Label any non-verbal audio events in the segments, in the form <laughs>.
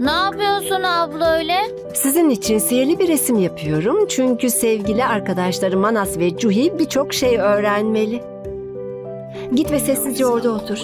Ne yapıyorsun abla öyle? Sizin için sihirli bir resim yapıyorum çünkü sevgili arkadaşlarım Manas ve Cuhi birçok şey öğrenmeli. Git ve sessizce orada otur.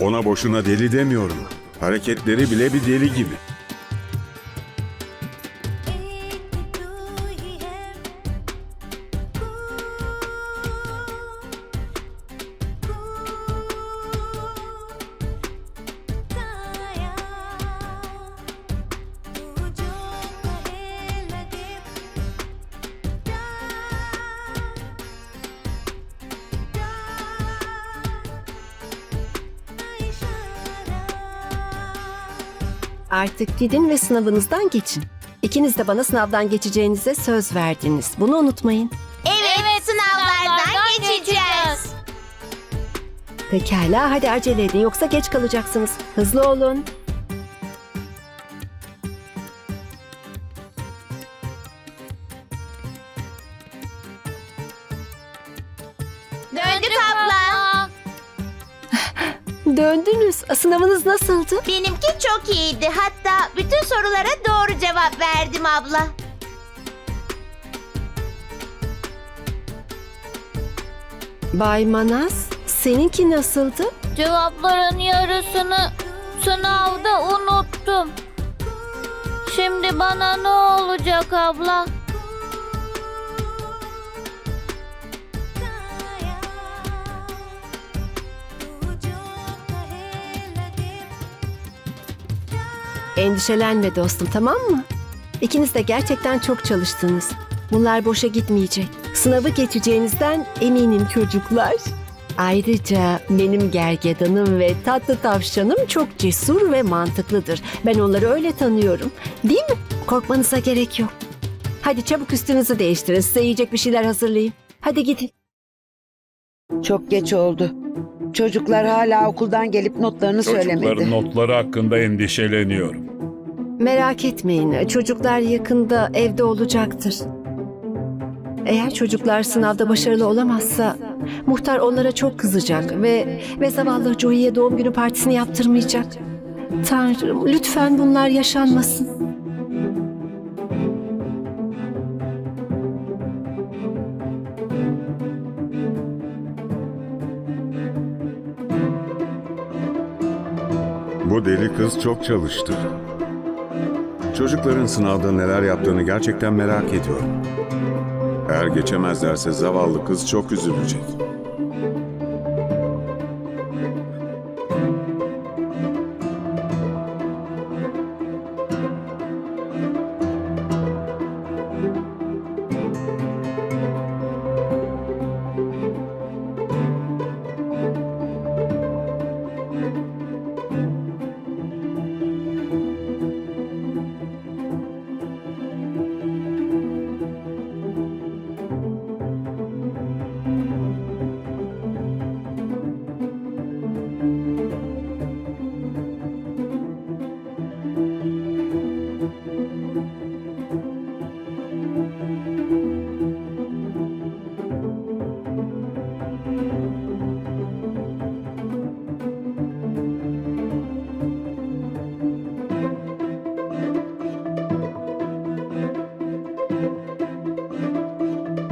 Ona boşuna deli demiyorum. Hareketleri bile bir deli gibi. Artık gidin ve sınavınızdan geçin. İkiniz de bana sınavdan geçeceğinize söz verdiniz. Bunu unutmayın. Evet, sınavlardan geçeceğiz. Pekala hadi acele edin yoksa geç kalacaksınız. Hızlı olun. Döndünüz. Sınavınız nasıldı? Benimki çok iyiydi. Hatta bütün sorulara doğru cevap verdim abla. Bay Manas, seninki nasıldı? Cevapların yarısını sınavda unuttum. Şimdi bana ne olacak abla? Endişelenme dostum tamam mı? İkiniz de gerçekten çok çalıştınız. Bunlar boşa gitmeyecek. Sınavı geçeceğinizden eminim çocuklar. Ayrıca benim gergedanım ve tatlı tavşanım çok cesur ve mantıklıdır. Ben onları öyle tanıyorum. Değil mi? Korkmanıza gerek yok. Hadi çabuk üstünüzü değiştirin. Size yiyecek bir şeyler hazırlayayım. Hadi gidin. Çok geç oldu. Çocuklar hala okuldan gelip notlarını Çocukların söylemedi. notları hakkında endişeleniyorum. Merak etmeyin. Çocuklar yakında evde olacaktır. Eğer çocuklar sınavda başarılı olamazsa muhtar onlara çok kızacak ve ve zavallı Joey'e doğum günü partisini yaptırmayacak. Tanrım lütfen bunlar yaşanmasın. Deli kız çok çalıştı. Çocukların sınavda neler yaptığını gerçekten merak ediyorum. Eğer geçemezlerse zavallı kız çok üzülecek.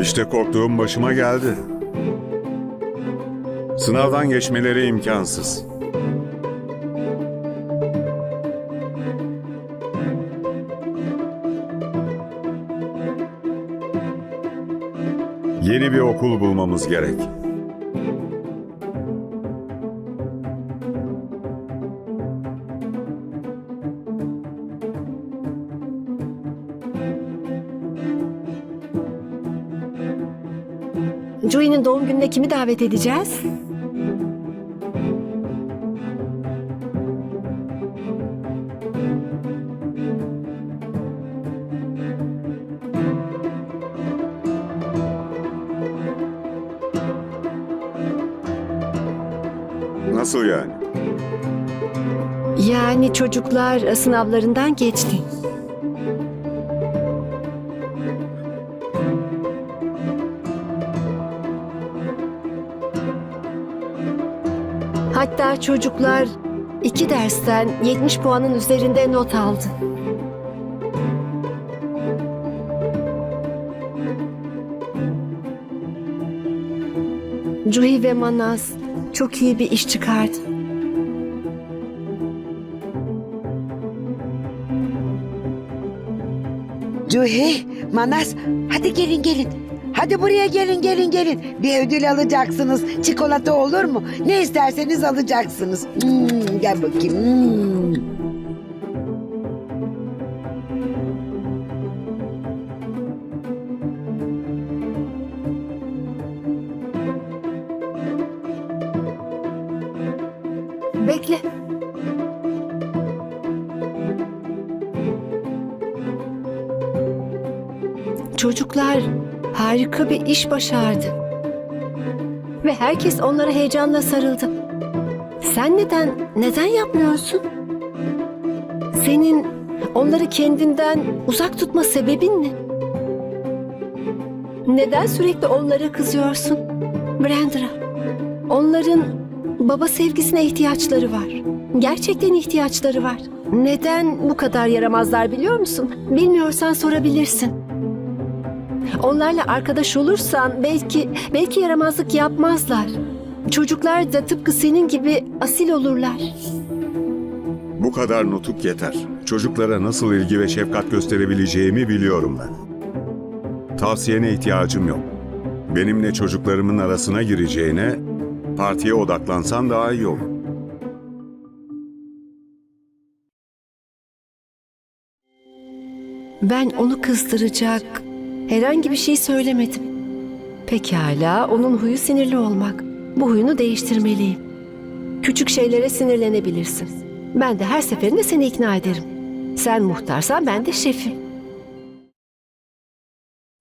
İşte korktuğum başıma geldi. Sınavdan geçmeleri imkansız. Yeni bir okul bulmamız gerek. Joey'nin doğum gününe kimi davet edeceğiz? Nasıl yani? Yani çocuklar sınavlarından geçti. Hatta çocuklar iki dersten 70 puanın üzerinde not aldı. Cuhi ve Manaz çok iyi bir iş çıkardı. Cuhi, Manas, hadi gelin gelin. Hadi buraya gelin gelin gelin. Bir ödül alacaksınız. Çikolata olur mu? Ne isterseniz alacaksınız. Hmm, gel bakayım. Hmm. Bekle. Çocuklar harika bir iş başardı. Ve herkes onlara heyecanla sarıldı. Sen neden, neden yapmıyorsun? Senin onları kendinden uzak tutma sebebin ne? Neden sürekli onlara kızıyorsun? Brandra, onların baba sevgisine ihtiyaçları var. Gerçekten ihtiyaçları var. Neden bu kadar yaramazlar biliyor musun? Bilmiyorsan sorabilirsin. Onlarla arkadaş olursan belki belki yaramazlık yapmazlar. Çocuklar da tıpkı senin gibi asil olurlar. Bu kadar nutuk yeter. Çocuklara nasıl ilgi ve şefkat gösterebileceğimi biliyorum ben. Tavsiyene ihtiyacım yok. Benimle çocuklarımın arasına gireceğine partiye odaklansan daha iyi olur. Ben onu kızdıracak herhangi bir şey söylemedim. Pekala, onun huyu sinirli olmak. Bu huyunu değiştirmeliyim. Küçük şeylere sinirlenebilirsin. Ben de her seferinde seni ikna ederim. Sen muhtarsan ben de şefim.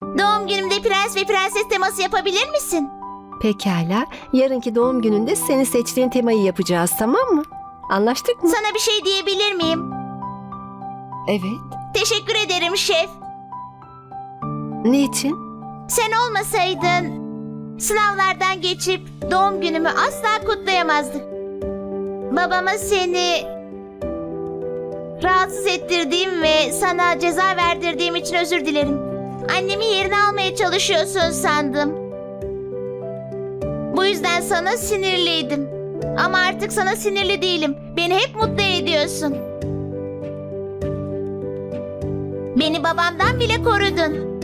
Doğum günümde prens ve prenses teması yapabilir misin? Pekala, yarınki doğum gününde senin seçtiğin temayı yapacağız tamam mı? Anlaştık mı? Sana bir şey diyebilir miyim? Evet. Teşekkür ederim şef. Niçin? Sen olmasaydın sınavlardan geçip doğum günümü asla kutlayamazdık. Babama seni rahatsız ettirdiğim ve sana ceza verdirdiğim için özür dilerim. Annemi yerine almaya çalışıyorsun sandım. Bu yüzden sana sinirliydim. Ama artık sana sinirli değilim. Beni hep mutlu ediyorsun. Beni babamdan bile korudun.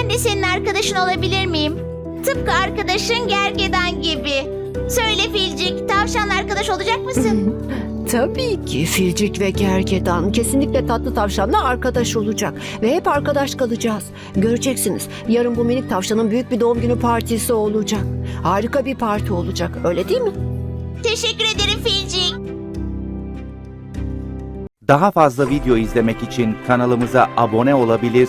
Ben de senin arkadaşın olabilir miyim? Tıpkı arkadaşın Gergedan gibi. Söyle Filcik, tavşanla arkadaş olacak mısın? <laughs> Tabii ki Filcik ve Gergedan kesinlikle tatlı tavşanla arkadaş olacak ve hep arkadaş kalacağız. Göreceksiniz yarın bu minik tavşanın büyük bir doğum günü partisi olacak. Harika bir parti olacak öyle değil mi? Teşekkür ederim Filcik. Daha fazla video izlemek için kanalımıza abone olabilir,